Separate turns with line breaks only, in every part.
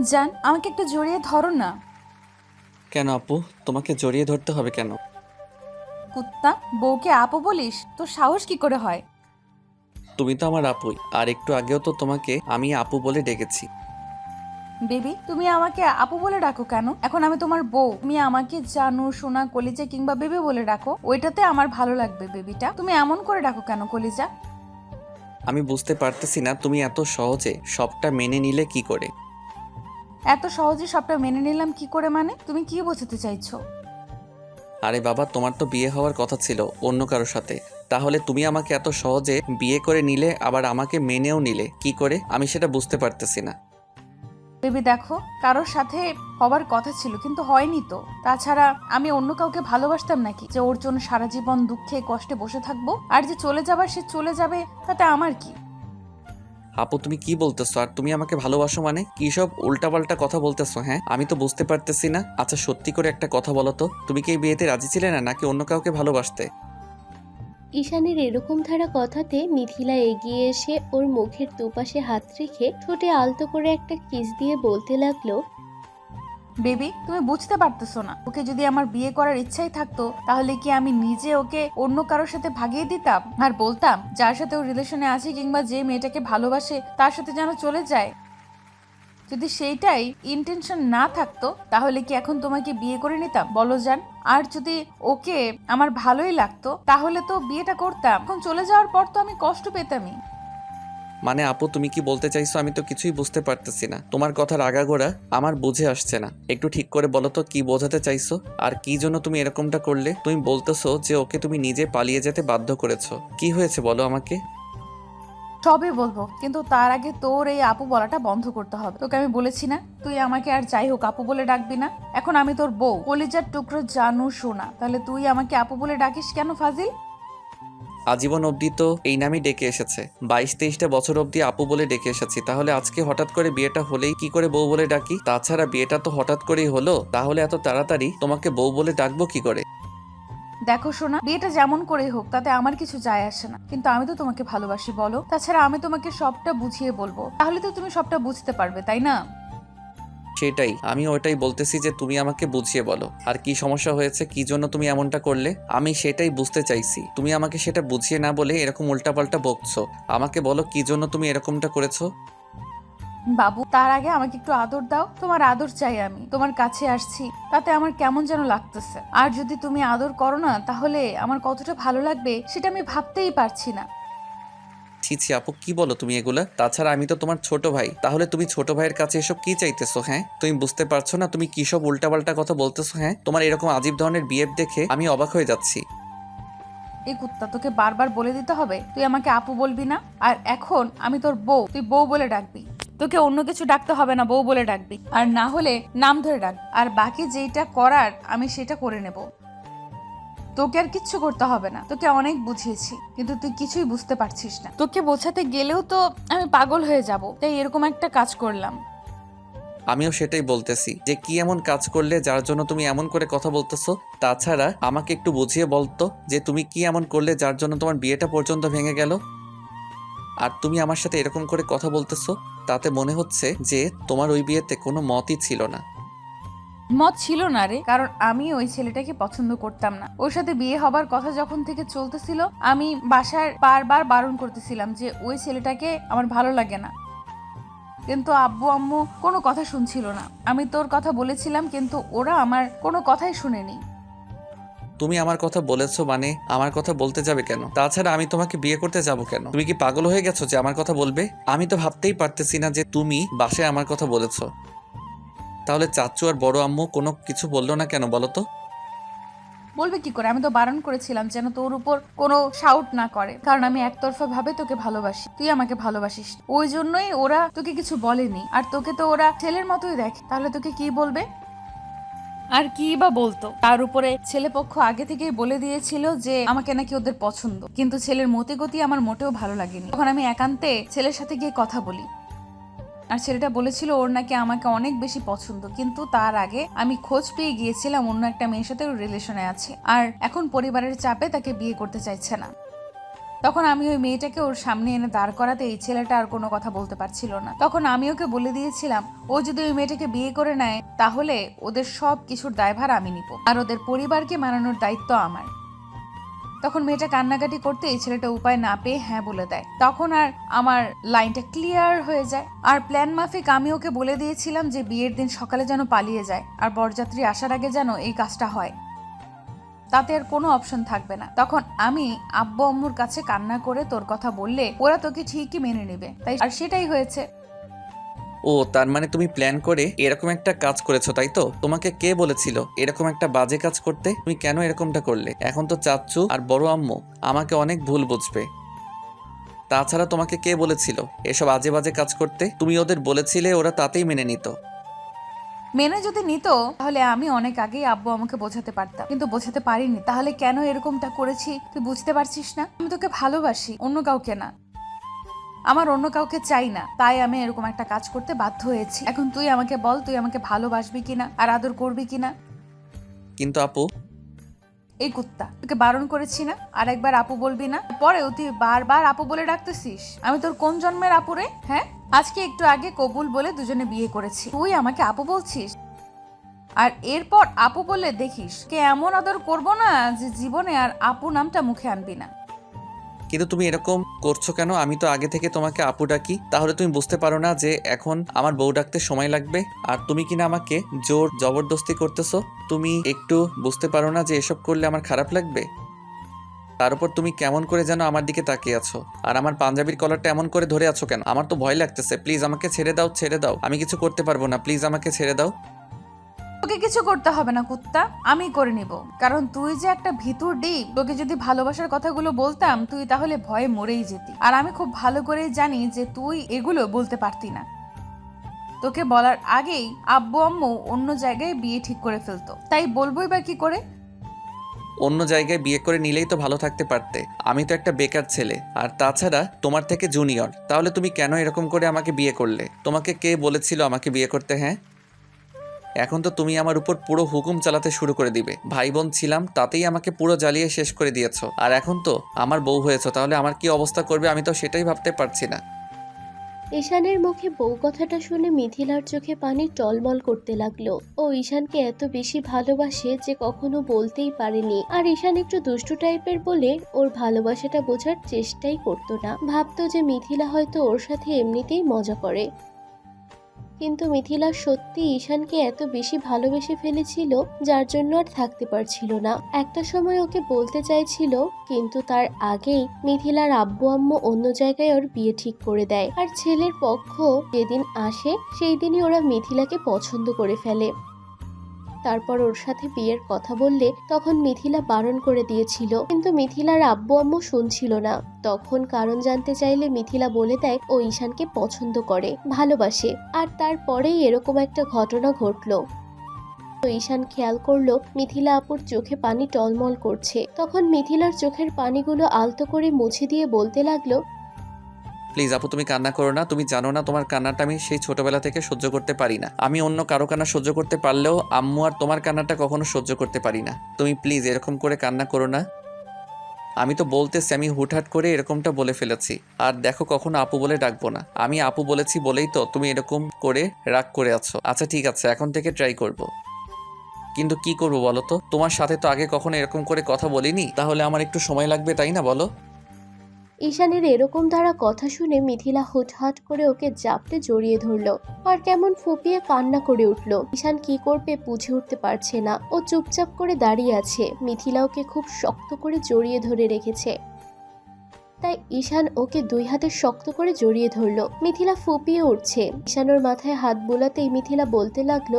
জান আমাকে একটু জড়িয়ে ধরো না।
কেন আপু? তোমাকে জড়িয়ে ধরতে হবে কেন?
কুত্তা বউকে আপু বলিস তোর সাহস কি করে হয়?
তুমি তো আমার আপুই আর একটু আগেও তো তোমাকে আমি আপু বলে ডেকেছি।
বেবি তুমি আমাকে আপু বলে ডাকো কেন? এখন আমি তোমার বউ। তুমি আমাকে জানু সোনা কলিজা কিংবা বেবি বলে ডাকো। ওইটাতে আমার ভালো লাগবে বেবিটা। তুমি এমন করে ডাকো কেন কলিজা?
আমি বুঝতে পারতেছি না তুমি এত সহজে সবটা মেনে নিলে কি করে।
এত সহজে সবটা মেনে নিলাম কি করে মানে? তুমি কি বোঝাতে চাইছো?
আরে বাবা তোমার তো বিয়ে হওয়ার কথা ছিল অন্য কারোর সাথে। তাহলে তুমি আমাকে এত সহজে বিয়ে করে নিলে আবার আমাকে মেনেও নিলে কি করে? আমি সেটা বুঝতে পারতেছি না।
বেবি দেখো কারোর সাথে হবার কথা ছিল কিন্তু হয়নি তো। তাছাড়া আমি অন্য কাউকে ভালোবাসতাম নাকি? যে ওর জন্য সারা জীবন দুঃখে কষ্টে বসে থাকব আর যে চলে যাবার সে চলে যাবে তাতে আমার কি?
আপু, তুমি কি বলতেছো? আর তুমি আমাকে ভালোবাসো মানে? কি সব উল্টাপাল্টা কথা বলতেছো হ্যাঁ? আমি তো বুঝতে পারতেছি না। আচ্ছা সত্যি করে একটা কথা বলো তো। তুমি কি এই বিয়েতে রাজি ছিলে না, নাকি অন্য কাউকে ভালোবাসতে?
ঈশানের এরকম ধারা কথাতে মিথিলা এগিয়ে এসে ওর মুখের দুপাশে হাত রেখে ঠোঁটে আলতো করে একটা কিস দিয়ে বলতে লাগল
বেবি, তুমি বুঝতে পারতেছো না। ওকে যদি আমার বিয়ে করার ইচ্ছাই থাকতো, তাহলে কি আমি নিজে ওকে অন্য কারোর সাথে ভাগিয়ে দিতাম? আর বলতাম, যার সাথে ও রিলেশনে আছে কিংবা যে মেয়েটাকে ভালোবাসে, তার সাথে যেন চলে যায়। যদি সেইটাই ইন্টেনশন না থাকতো, তাহলে কি এখন তোমাকে বিয়ে করে নিতাম? বলো যান আর যদি ওকে আমার ভালোই লাগতো, তাহলে তো বিয়েটা করতাম। এখন চলে যাওয়ার পর তো আমি কষ্ট পেতামই।
মানে আপু, তুমি কি বলতে চাইছো আমি তো কিছুই বুঝতে পারতেছি না। তোমার কথার আগাগোড়া আমার বুঝে আসছে না। একটু ঠিক করে বলো তো, কি বোঝাতে চাইছো? আর কি জন্য তুমি এরকমটা করলে? তুমি বলতেছো যে ওকে তুমি নিজে পালিয়ে যেতে বাধ্য করেছ। কি হয়েছে বলো আমাকে?
সবে বলব, কিন্তু তার আগে তোর এই আপু বলাটা বন্ধ করতে হবে। তোকে আমি বলেছি না, তুই আমাকে আর যাই হোক আপু বলে ডাকবি না। এখন আমি তোর বউ। কলিজার টুকরো জানু শোনা তাহলে তুই আমাকে আপু বলে ডাকিস কেন ফাজিল?
আজীবন অবধি তো এই নামই ডেকে এসেছে। বাইশ, তেইশটা বছর অবধি আপু বলে ডেকে এসেছি। তাহলে আজকে হঠাৎ করে বিয়েটা হলেই কি করে বউ বলে ডাকি? তাছাড়া বিয়েটা তো হঠাৎ করেই হলো, তাহলে এত তাড়াতাড়ি তোমাকে বউ বলে ডাকবো কি করে?
দেখো শোনা বিয়েটা যেমন করেই হোক, তাতে আমার কিছু যায় আসে না। কিন্তু আমি তো তোমাকে ভালোবাসি, বলো। তাছাড়া আমি তোমাকে সবটা বুঝিয়ে বলব। তাহলে তো তুমি সবটা বুঝতে পারবে, তাই না?
সেটাই আমি ওটাই বলতেছি যে তুমি আমাকে বুঝিয়ে বলো। আর কি সমস্যা হয়েছে, কি জন্য তুমি এমনটা করলে? আমি সেটাই বুঝতে চাইছি। তুমি আমাকে সেটা বুঝিয়ে না বলে এরকম উল্টাপাল্টা বকছো। আমাকে বলো কি জন্য তুমি এরকমটা করেছ?
বাবু, তার আগে আমাকে একটু আদর দাও। তোমার আদর চাই আমি। তোমার কাছে আসছি। তাতে আমার কেমন যেন লাগতেছে। আর যদি তুমি আদর করো না, তাহলে আমার কতটা ভালো লাগবে, সেটা আমি ভাবতেই পারছি না।
ছি ছি, আপু, কি বলো তুমি এগুলা? তাছাড়া আমি তো তোমার ছোট ভাই। তাহলে তুমি ছোট ভাইয়ের কাছে এসব কি চাইতেছো হ্যাঁ? তুমি বুঝতে পারছ না তুমি কি সব উল্টাপাল্টা কথা বলতেছো হ্যাঁ? তোমার এরকম আজীব ধরনের বিহেভ দেখে আমি অবাক হয়ে যাচ্ছি।
এই কুত্তা, তোকে বারবার বলে দিতে হবে? তুই আমাকে আপু বলবি না? আর এখন আমি তোর বউ, তুই বউ বলে ডাকবি। তোকে অন্য কিছু ডাকতে হবে না, বউ বলে ডাকবি। আর না হলে নাম ধরে ডাক। আর বাকি যেটা করার, আমি সেটা করে নেব। তোকে আর কিচ্ছু করতে হবে না। তোকে অনেক বুঝিয়েছি, কিন্তু তুই কিছুই বুঝতে পারছিস না। তোকে বোঝাতে গেলেও তো আমি পাগল হয়ে যাব, তাই এরকম একটা কাজ করলাম।
আমিও সেটাই বলতেছি যে কি এমন কাজ করলে যার জন্য তুমি এমন করে কথা বলতেছো, তাছাড়া আমাকে একটু বুঝিয়ে বলতো যে তুমি কি এমন করলে যার জন্য তোমার বিয়েটা পর্যন্ত ভেঙে গেল। আর তুমি আমার সাথে এরকম করে কথা বলতেছো, তাতে মনে হচ্ছে যে তোমার ওই বিয়েতে কোনো মতই ছিল না।
মত ছিল না রে। কারণ আমি ওই ছেলেটাকে পছন্দ করতাম না। ওর সাথে বিয়ে হবার কথা যখন থেকে চলতেছিল, আমি বাসার বারবার বারণ করতেছিলাম যে ওই ছেলেটাকে আমার ভালো লাগে না। কিন্তু আব্বু, আম্মু কোনো কথা শুনছিল না। আমি তোর কথা বলেছিলাম, কিন্তু ওরা আমার কোনো কথাই শুনেনি।
তুমি আমার কথা বলেছ মানে আমার কথা বলতে যাবে কেন? তাছাড়া আমি তোমাকে বিয়ে করতে যাব কেন? তুমি কি পাগল হয়ে গেছো যে আমার কথা বলবে? আমি তো ভাবতেই পারতেছি না যে তুমি বাসায় আমার কথা বলেছ। তাহলে চাচু আর বড় আম্মু কোনো কিছু বলল না কেন বলো তো?
বলবে কি করে? আমি তো বারণ করেছিলাম যেন তোর উপর কোনো শাউট না করে। কারণ আমি একতরফা ভাবে তোকে ভালোবাসি। তুই আমাকে ভালোবাসিস ওই জন্যই ওরা তোকে কিছু বলেনি। আর তোকে তো ওরা ছেলের মতোই দেখে। তাহলে তোকে কি বলবে? আর কি বা বলতো? তার উপরে ছেলে পক্ষ আগে থেকেই বলে দিয়েছিল যে আমাকে নাকি ওদের পছন্দ। কিন্তু ছেলের মতে গতি আমার মোটেও ভালো লাগেনি। তখন আমি একান্তে ছেলের সাথে গিয়ে কথা বলি। আর ছেলেটা বলেছিল ওর নাকি আমাকে অনেক বেশি পছন্দ। কিন্তু তার আগে আমি খোঁজ পেয়ে গিয়েছিলাম অন্য একটা মেয়ের সাথে ওর রিলেশনে আছে। আর এখন পরিবারের চাপে তাকে বিয়ে করতে চাইছে না। তখন আমি ওই মেয়েটাকে ওর সামনে এনে দাঁড় করাতে এই ছেলেটা আর কোনো কথা বলতে পারছিল না। তখন আমি ওকে বলে দিয়েছিলাম, ও যদি ওই মেয়েটাকে বিয়ে করে নেয়, তাহলে ওদের সব কিছুর দায়ভার আমি নিব। আর ওদের পরিবারকে মানানোর দায়িত্ব আমার। তখন মেয়েটা কান্নাকাটি করতে এই ছেলেটা উপায় না পেয়ে হ্যাঁ বলে দেয়। তখন আর আমার লাইনটা ক্লিয়ার হয়ে যায়। আর প্ল্যান মাফিক, আমি ওকে বলে দিয়েছিলাম যে বিয়ের দিন সকালে যেন পালিয়ে যায় আর বরযাত্রী আসার আগে যেন এই কাজটা হয়। তাতে আর কোনো অপশন থাকবে না। তখন আমি আব্বু আম্মুর কাছে কান্না করে তোর কথা বললে ওরা তোকে ঠিকই মেনে নেবে। তাই আর সেটাই হয়েছে।
ও, তার মানে তুমি প্ল্যান করে এরকম একটা কাজ করেছ, তাই তো? তোমাকে কে বলেছিল এরকম একটা বাজে কাজ করতে? তুমি কেন এরকমটা করলে? এখন তো চাচ্ছু আর বড় আম্মু, আমাকে অনেক ভুল বুঝবে। তাছাড়া তোমাকে কে বলেছিল এসব আজে বাজে কাজ করতে? তুমি ওদের বলেছিলে, ওরা তাতেই মেনে নিত।
মেনে যদি নিত, তাহলে আমি অনেক আগেই আব্বু আমাকে বোঝাতে পারতাম। কিন্তু বোঝাতে পারিনি, তাহলে কেন এরকমটা করেছি? তুই বুঝতে পারছিস না? আমি তোকে ভালোবাসি, অন্য কাউকে না। আমার অন্য কাউকে চাই না তাই আমি এরকম একটা কাজ করতে বাধ্য হয়েছি। এখন তুই আমাকে বল তুই আমাকে ভালোবাসবি কিনা আর আদর করবি কিনা?
কিন্তু আপু?
এই কুত্তা তোকে বারণ করেছি না? আর একবার আপু বলবি না? পরেও তুই বারবার আপু বলে ডাকতেছিস? আমি তোর কোন জন্মের আপু রে হ্যাঁ? আজকে একটু আগে কবুল বলে দুজনে বিয়ে করেছি। তুই আমাকে আপু বলছিস? আর এরপর আপু বললে দেখিস কে এমন আদর করব না যে জীবনে আর আপু নামটা মুখে আনবি না।
কিন্তু তুমি এরকম করছ কেন? আমি তো আগে থেকে তোমাকে আপু ডাকি। তাহলে তুমি বুঝতে পারো না যে এখন আমার বউ ডাকতে সময় লাগবে। আর তুমি কিনা আমাকে জোর জবরদস্তি করতেছো। তুমি একটু বুঝতে পারো না যে এসব করলে আমার খারাপ লাগবে? তার উপর তুমি কেমন করে যেন আমার দিকে তাকিয়ে আছো? আর আমার পাঞ্জাবির কলারটা এমন করে ধরে আছো কেন? আমার তো ভয় লাগতেছে। প্লিজ আমাকে ছেড়ে দাও ছেড়ে দাও। আমি কিছু করতে পারব না। প্লিজ আমাকে ছেড়ে দাও।
তোকে কিছু করতে হবে না, কুত্তা। আমি করে নিব। কারণ তুই যে একটা ভিতর ডিপ, তোকে যদি ভালোবাসার কথাগুলো বলতাম, তুই তাহলে ভয়ে মরেই যেতি। আর আমি খুব ভালো করেই জানি যে তুই এগুলো বলতে পারতি না। তোকে বলার আগেই আব্বু, আম্মু অন্য জায়গায় বিয়ে ঠিক করে ফেলতো। তাই বলবোই বা কি করে?
অন্য জায়গায় বিয়ে করে নিলেই তো ভালো থাকতে পারতে। আমি তো একটা বেকার ছেলে। আর তাছাড়া তোমার থেকে জুনিয়র। তাহলে তুমি কেন এরকম করে আমাকে বিয়ে করলে? তোমাকে কে বলেছিল আমাকে বিয়ে করতে হ্যাঁ? এখন তো তুমি আমার উপর পুরো হুকুম চালাতে শুরু করে দিবে। ভাই বোন ছিলাম, তাতেই আমাকে পুরো জ্বালিয়ে শেষ করে দিয়েছ। আর এখন তো আমার বউ হয়েছো, তাহলে আমার কি অবস্থা করবে আমি তো সেটাই ভাবতে পারছি না।
ঈশানের মুখে বউ কথাটা শুনে মিথিলার চোখে পানি টলমল করতে লাগল। ও ঈশানকে এত বেশি ভালোবাসে যে কখনো বলতেই পারেনি। আর ঈশান একটু দুষ্টু টাইপের বলে ওর ভালোবাসাটা বোঝার চেষ্টাই করতো না। ভাবতো যে মিথিলা হয়তো ওর সাথে এমনিতেই মজা করে। কিন্তু মিথিলা সত্যি ঈশানকে এত বেশি ভালোবেসে ফেলেছিল, যার জন্য আর থাকতে পারছিল না। একটা সময় ওকে বলতে চাইছিল, কিন্তু তার আগেই মিথিলার আব্বু আম্মু অন্য জায়গায় ওর বিয়ে ঠিক করে দেয়। আর ছেলের পক্ষ যেদিন আসে, সেই দিনই ওরা মিথিলাকে পছন্দ করে ফেলে। তারপর ওর সাথে বিয়ের কথা বললে তখন মিথিলা বারণ করে দিয়েছিল। কিন্তু মিথিলার আব্বু আম্মু শুনছিল না। তখন কারণ জানতে চাইলে মিথিলা বলে দেয়, ও ঈশানকে পছন্দ করে, ভালোবাসে। আর তারপরেই এরকম একটা ঘটনা ঘটলো। তো ঈশান খেয়াল করল, মিথিলা আপুর চোখে পানি টলমল করছে। তখন মিথিলার চোখের পানিগুলো আলতো করে মুছে দিয়ে বলতে লাগল
প্লিজ আপু, তুমি কান্না করো না, তুমি জানো না তোমার কান্নাটা আমি সেই ছোটবেলা থেকে সহ্য করতে পারি না। আমি অন্য কারও কান্না সহ্য করতে পারলেও আম্মু আর তোমার কান্নাটা কখনো সহ্য করতে পারি না। তুমি প্লিজ এরকম করে কান্না করো না। আমি তো বলতেছি, আমি হুটহাট করে এরকমটা বলে ফেলেছি। আর দেখো কখনো আপু বলে ডাকবো না। আমি আপু বলেছি বলেই তো তুমি এরকম করে রাগ করে আছো। আচ্ছা ঠিক আছে, এখন থেকে ট্রাই করব। কিন্তু কি করব বলো তো? তোমার সাথে তো আগে কখনো এরকম করে কথা বলিনি। তাহলে আমার একটু সময় লাগবে, তাই না বলো?
ঈশানের এরকম দ্বারা কথা শুনে মিথিলা হুটহাট করে ওকে জাপটে জড়িয়ে ধরলো আর কেমন ফুপিয়ে কান্না করে উঠল। ঈশান কি করবে বুঝে উঠতে পারছে না। ও চুপচাপ করে দাঁড়িয়ে আছে। মিথিলা ওকে খুব শক্ত করে জড়িয়ে ধরে রেখেছে। তাই ঈশান ওকে দুই হাতে শক্ত করে জড়িয়ে ধরলো। মিথিলা ফুপিয়ে উঠছে। ঈশান ওর মাথায় হাত বোলাতেই মিথিলা বলতে লাগল,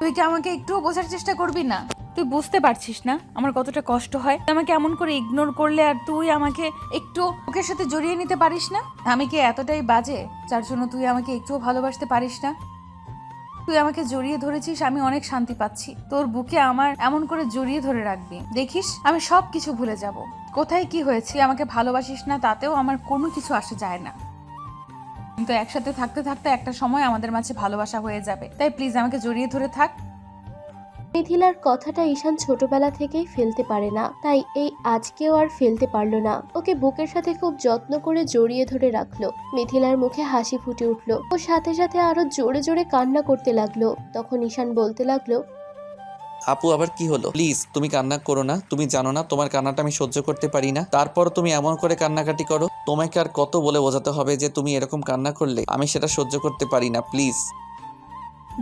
তুই কি আমাকে একটু বোঝার চেষ্টা করবি না? তুই বুঝতে পারছিস না আমার কতটা কষ্ট হয়। আমাকে এমন করে ইগনোর করলে আর তুই আমাকে একটু ওকে সাথে জড়িয়ে নিতে পারিস না? আমি কি এতটাই বাজে যার জন্য তুই আমাকে একটুও ভালোবাসতে পারিস না? তুই আমাকে জড়িয়ে ধরেছিস, আমি অনেক শান্তি পাচ্ছি। তোর বুকে আমার এমন করে জড়িয়ে ধরে রাখবি। দেখিস, আমি সব কিছু ভুলে যাব। কোথায় কি হয়েছে, আমাকে ভালোবাসিস না, তাতেও আমার কোনো কিছু আসে যায় না। কিন্তু একসাথে থাকতে থাকতে একটা সময় আমাদের মাঝে ভালোবাসা হয়ে যাবে। তাই প্লিজ আমাকে জড়িয়ে ধরে থাক।
মিথিলার কথাটা ঈশান ছোটবেলা থেকেই ফেলতে পারে না। তাই এই আজকেও আর ফেলতে পারল না। ওকে বুকের সাথে খুব যত্ন করে জড়িয়ে ধরে রাখল। মিথিলার মুখে হাসি ফুটে উঠল। ও সাথে সাথে আরও জোরে জোরে কান্না করতে লাগল। তখন ঈশান বলতে লাগল,
আপু, আবার কি হলো? প্লিজ, তুমি কান্না করো না। তুমি জানো না, তোমার কান্নাটা আমি সহ্য করতে পারি না। তারপর তুমি এমন করে কান্নাকাটি করো। তোমাকে আর কত বলে বোঝাতে হবে যে তুমি এরকম কান্না করলে আমি সেটা সহ্য করতে পারি না, প্লিজ।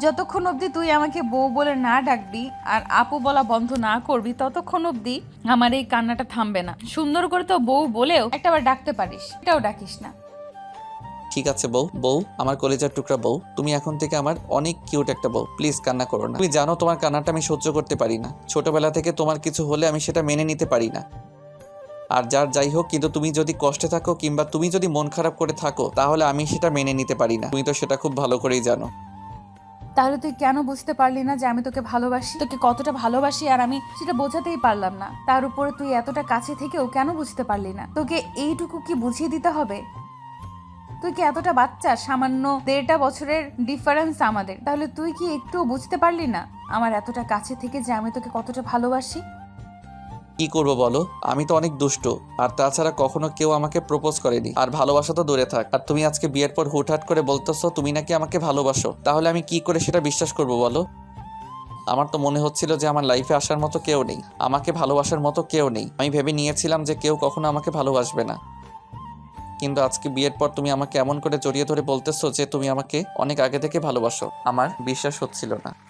যতক্ষণ অবধি তুই আমাকে বউ বলে না ডাকবি আর আপু বলা বন্ধ না করবি, ততক্ষণ অবধি আমার এই কান্নাটা থামবে না। সুন্দর করে তো বউ বলেও একটাবার ডাকতে পারিস, এটাও ডাকিস না।
ঠিক আছে বউ বউ, আমার কলেজার টুকরা বউ, তুমি এখন থেকে আমার অনেক কিউট একটা বউ প্লিজ কান্না করো না। তুমি জানো তোমার কান্নাটা আমি সহ্য করতে পারি না। ছোটবেলা থেকে তোমার কিছু হলে আমি সেটা মেনে নিতে পারি না। আর যার যাই হোক, কিন্তু তুমি যদি কষ্টে থাকো কিংবা তুমি যদি মন খারাপ করে থাকো, তাহলে আমি সেটা মেনে নিতে পারি না। তুমি তো সেটা খুব ভালো করেই জানো।
তাহলে তুই কেন বুঝতে পারলি না যে আমি তোকে ভালোবাসি? তোকে কতটা ভালোবাসি আর আমি সেটা বোঝাতেই পারলাম না। তার উপরে তুই এতটা কাছে থেকেও কেন বুঝতে পারলি না? তোকে এইটুকু কি বুঝিয়ে দিতে হবে? তুই কি এতটা বাচ্চা? সামান্য দেড়টা বছরের ডিফারেন্স আমাদের। তাহলে তুই কি একটু বুঝতে পারলি না আমার এতটা কাছে থেকে যে আমি তোকে কতটা ভালোবাসি?
কি করব বলো? আমি তো অনেক দুষ্ট, আর তাছাড়া কখনো কেউ আমাকে প্রপোজ করেনি। আর ভালোবাসা তো দূরে থাক। আর তুমি আজকে বিয়ের পর হুটহাট করে বলতেছো তুমি নাকি আমাকে ভালোবাসো। তাহলে আমি কি করে সেটা বিশ্বাস করব বলো? আমার তো মনে হচ্ছিল যে আমার লাইফে আসার মতো কেউ নেই। আমাকে ভালোবাসার মতো কেউ নেই। আমি ভেবে নিয়েছিলাম যে কেউ কখনো আমাকে ভালোবাসবে না। কিন্তু আজকে বিয়ের পর তুমি আমাকে এমন করে জড়িয়ে ধরে বলতেছো যে তুমি আমাকে অনেক আগে থেকে ভালোবাসো। আমার বিশ্বাস হচ্ছিল না।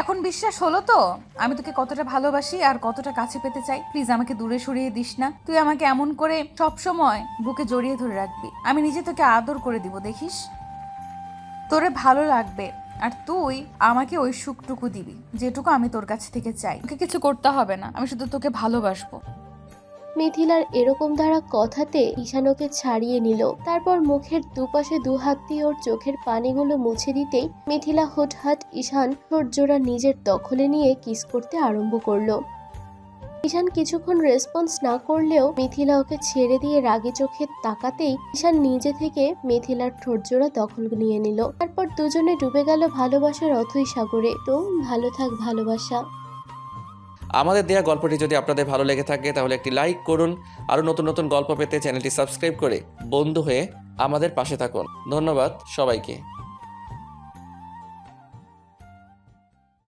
এখন বিশ্বাস হলো তো? আমি তোকে কতটা ভালোবাসি আর কতটা কাছে পেতে চাই? প্লিজ আমাকে দূরে সরিয়ে দিস না। তুই আমাকে এমন করে সব সময় বুকে জড়িয়ে ধরে রাখবি। আমি নিজে তোকে আদর করে দিব, দেখিস? তোরে ভালো লাগবে আর তুই আমাকে ওই সুখটুকু দিবি, যেটুকু আমি তোর কাছ থেকে চাই। তোকে কিছু করতে হবে না। আমি শুধু তোকে ভালোবাসবো।
মিথিলার এরকম দ্বারা কথাতে ঈশান ওকে ছাড়িয়ে নিল। তারপর মুখের দুপাশে দু হাত দিয়ে ওর চোখের পানিগুলো মুছে দিতেই মিথিলা হুটহাট ঈশান জোড়া নিজের দখলে নিয়ে কিস করতে আরম্ভ করল। ঈশান কিছুক্ষণ রেসপন্স না করলেও মিথিলা ওকে ছেড়ে দিয়ে রাগি চোখে তাকাতেই ঈশান নিজে থেকে মিথিলার ঠোঁটজোড়া দখল নিয়ে নিল। তারপর দুজনে ডুবে গেল ভালোবাসার অথই সাগরে। তো, ভালো থাক ভালোবাসা।
আমাদের দেয়া গল্পটি যদি আপনাদের ভালো লেগে থাকে, তাহলে একটি লাইক করুন। আরও নতুন নতুন গল্প পেতে চ্যানেলটি সাবস্ক্রাইব করে বন্ধু হয়ে আমাদের পাশে থাকুন। ধন্যবাদ সবাইকে।